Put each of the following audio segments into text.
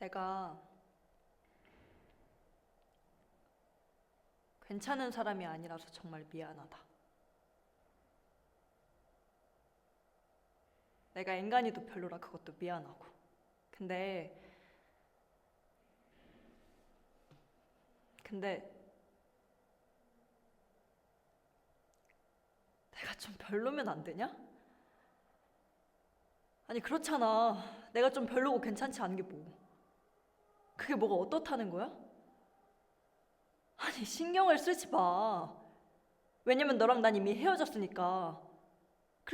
내가 괜찮은 사람이 아니라서 정말 미안하다. 내가 인간이도 별로라 그것도 미안하고. 근데 근데 내가 좀 별로면 안 되냐? 아니 그렇잖아. 내가 좀 별로고 괜찮지 않은 게 뭐. 그게 뭐가 어떻다는 거야? 아니 신경을 쓰지 마. 왜냐면 너랑 난 이미 헤어졌으니까.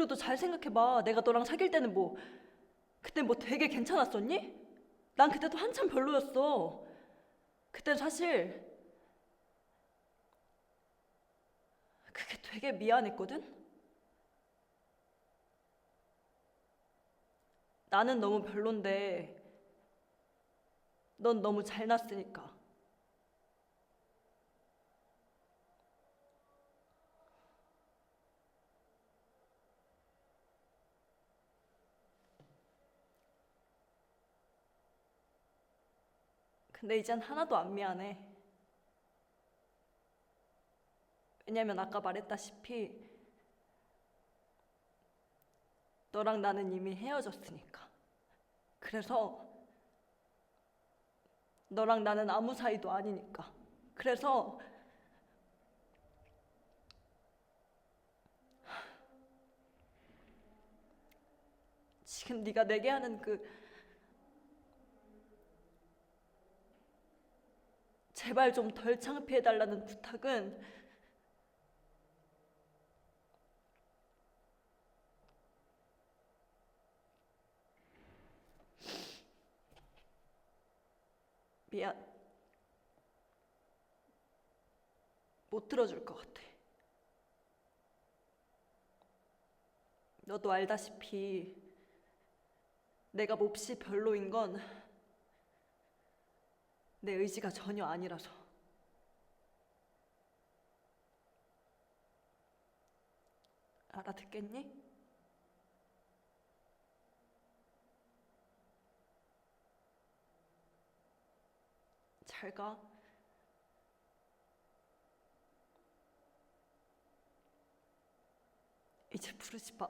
너잘 생각해봐. 내가 너랑 사귈 때는 뭐 그때 뭐 되게 괜찮았었니? 난 그때도 한참 별로였어. 그땐 사실 그게 되게 미안했거든. 나는 너무 별론데 넌 너무 잘났으니까. 근데 이젠 하나도 안 미안해. 왜냐면 아까 말했다시피 너랑 나는 이미 헤어졌으니까. 그래서 너랑 나는 아무 사이도 아니니까. 그래서 지금 네가 내게 하는 그 제발 좀 덜 창피해 달라는 부탁은 미안. 못 들어줄 것 같아. 너도 알다시피 내가 몹시 별로인 건 내 의지가 전혀 아니라서. 알아듣겠니? 잘 가. 이제 부르지 마.